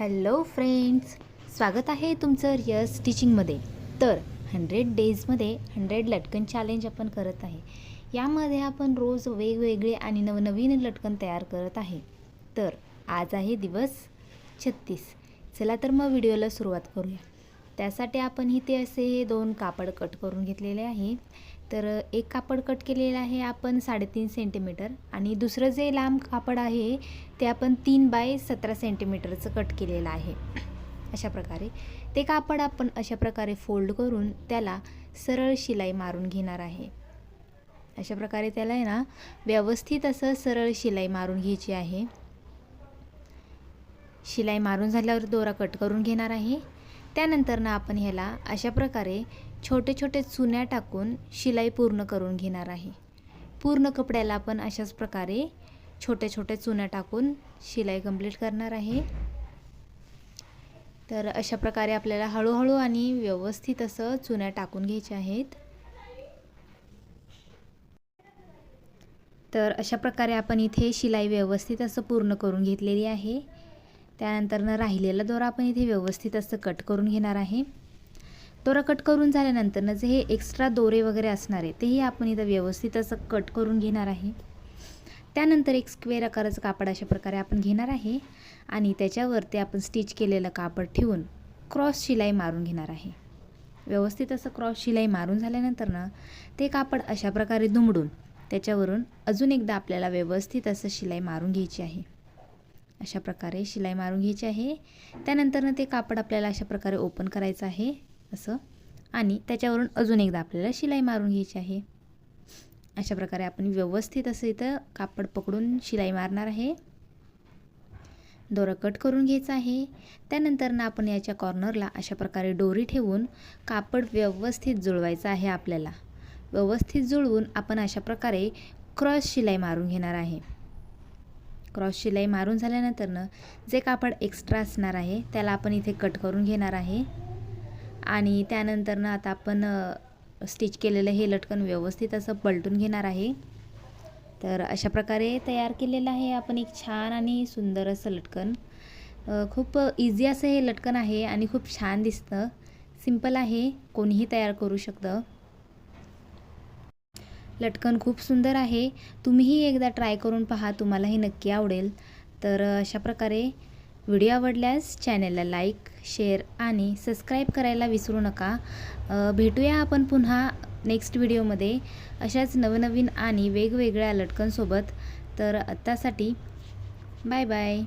Hello friends स्वागत आहे तुमचं यस टीचिंगमध्ये. तर हंड्रेड डेजमध्ये हंड्रेड लटकन चॅलेंज आपण करत आहे. यामध्ये आपण रोज वेगवेगळे आणि नवनवीन लटकन तयार करत आहे. तर आज आहे दिवस छत्तीस. चला तर मग व्हिडिओला सुरुवात करूया. त्यासाठी आपण इथे असे हे दोन कापड कट करून घेतलेले आहे. तर एक कापड कट केलेलं आहे आपण साडेतीन सेंटीमीटर आणि दुसरं जे लांब कापड आहे ते आपण तीन बाय सतरा सेंटीमीटरचं कट केलेलं आहे. अशा प्रकारे. ते कापड आपण अशा प्रकारे फोल्ड करून त्याला सरळ शिलाई मारून घेणार आहे. अशा प्रकारे त्याला आहे ना व्यवस्थित असं सरळ शिलाई मारून घ्यायची आहे. शिलाई मारून झाल्यावर दोरा कट करून घेणार आहे. त्यानंतर ना आपण ह्याला अशा प्रकारे छोटे छोटे चुन्या टाकून शिलाई पूर्ण करून घेणार आहे. पूर्ण कपड्याला आपण अशाच प्रकारे छोट्या छोट्या चुन्या टाकून शिलाई कंप्लीट करणार आहे. तर अशा प्रकारे आपल्याला हळूहळू आणि व्यवस्थित असं चुन्या टाकून घ्यायच्या आहेत. तर अशा प्रकारे आपण इथे शिलाई व्यवस्थित असं पूर्ण करून घेतलेली आहे. त्यानंतरनं राहिलेला दोरा आपण इथे व्यवस्थित असं कट करून घेणार आहे. दोरा कट करून झाल्यानंतरनं जे हे एक्स्ट्रा दोरे वगैरे असणार आहे तेही आपण इथं व्यवस्थित असं कट करून घेणार आहे. त्यानंतर एक स्क्वेअर आकाराचं कापड अशा प्रकारे आपण घेणार आहे आणि त्याच्यावरती आपण स्टिच केलेलं कापड ठेवून क्रॉस शिलाई मारून घेणार आहे. व्यवस्थित असं क्रॉस शिलाई मारून झाल्यानंतर ना ते कापड अशा प्रकारे दुमडून त्याच्यावरून अजून एकदा आपल्याला व्यवस्थित असं शिलाई मारून घ्यायची आहे. अशा प्रकारे शिलाई मारून घ्यायची आहे. त्यानंतरनं ते कापड आपल्याला अशा प्रकारे ओपन करायचं आहे. असं. आणि त्याच्यावरून अजून एकदा आपल्याला शिलाई मारून घ्यायची आहे. अशा प्रकारे आपण व्यवस्थित असं इथं कापड पकडून शिलाई मारणार आहे. दोरं कट करून घ्यायचं आहे. त्यानंतरनं आपण याच्या कॉर्नरला अशा प्रकारे डोरी ठेवून कापड व्यवस्थित जुळवायचं आहे आपल्याला. व्यवस्थित जुळवून आपण अशा प्रकारे क्रॉस शिलाई मारून घेणार आहे. क्रॉस शिलाई मारून झाल्यानंतरनं जे कापड एक्स्ट्रा असणार आहे त्याला आपण इथे कट करून घेणार आहे. आणि त्यानंतरनं आता आपण स्टिच केलेलं हे लटकन व्यवस्थित असं पलटून घेणार आहे. तर अशा प्रकारे तयार केलेलं आहे आपण एक छान आणि सुंदर असं लटकन. खूप इझी असं हे लटकन आहे आणि खूप छान दिसतं. सिंपल आहे कोणीही तयार करू शकतं. लटकन खूप सुंदर आहे. तुम्हीही एकदा ट्राय करून पहा तुम्हालाही नक्की आवडेल. तर अशा प्रकारे व्हिडिओ आवडल्यास चॅनलला लाईक शेअर आणि सबस्क्राईब करायला विसरू नका. भेटूया आपण पुन्हा नेक्स्ट व्हिडिओमध्ये. अशाच नवनवीन आणि वेगवेगळ्या लटकनसोबत तर आत्तासाठी बाय बाय.